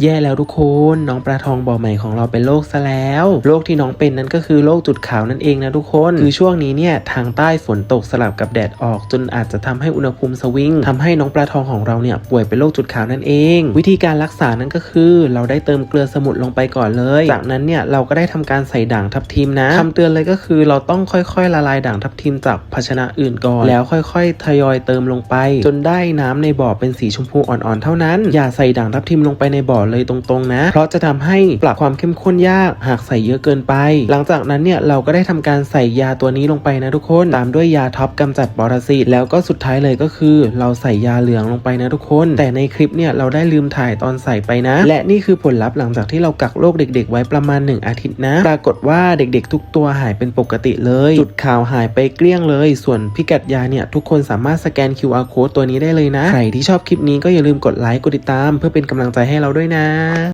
แย่แล้วทุกคนน้องปลาทองบ่อใหม่ของเราเป็นโรคซะแล้วโรคที่น้องเป็นนั้นก็คือโรคจุดขาวนั่นเองนะทุกคนคือช่วงนี้เนี่ยทางใต้ฝนตกสลับกับแดดออก จนอาจจะทำให้อุณหภูมิสวิงทำให้น้องปลาทองของเราเนี่ยป่วยเป็นโรคจุดขาวนั่นเอง วิธีการรักษานั้นก็คือเราได้เติมเกลือสมุนลงไปก่อนเลย จากนั้นเนี่ยเราก็ได้ทำการใส่ด่างทับทิมนะคำเตือนเลยก็คือเราต้องค่อยๆ ละลายด่างทับทิมจากภาชนะอื่นก่อน แล้วค่อยๆ ทยอยเติมลงไป จนได้น้ำในบ่อเป็นสีชมพูอ่อนๆเท่านั้น อย่าใส่ด่างทับทิมลงไปในบ่อเลยตรงๆนะ เพราะจะทำให้ปรับความเข้มข้นยากหากใส่เยอะเกินไป หลังจากนั้นเนี่ยเราก็ได้ทำการใส่ยาตัวนี้ลงไปนะทุกคน ตามด้วยยาท็อปกำจัดปรสิตแล้วก็สุดท้ายเลยก็คือ เราใส่ยาเหลืองลงไปนะทุกคน แต่ในคลิปเนี่ยเราได้ลืมถ่ายตอนใส่ไปนะ และนี่คือผลลัพธ์หลังจากที่เรากักโรคเด็ก ๆ ไว้ประมาณ 1 อาทิตย์นะ ปรากฏว่าเด็กๆ ทุกตัวหายเป็นปกติเลย จุดขาวหายไปเกลี้ยงเลย ส่วนพิกัดยาเนี่ยทุกคนสามารถสแกน QR code ตัวนี้ได้เลยนะ ใครที่ชอบคลิปนี้ก็อย่าลืมกดไลค์กดติดตาม เพื่อเป็นกำลังใจให้เราด้วยนะ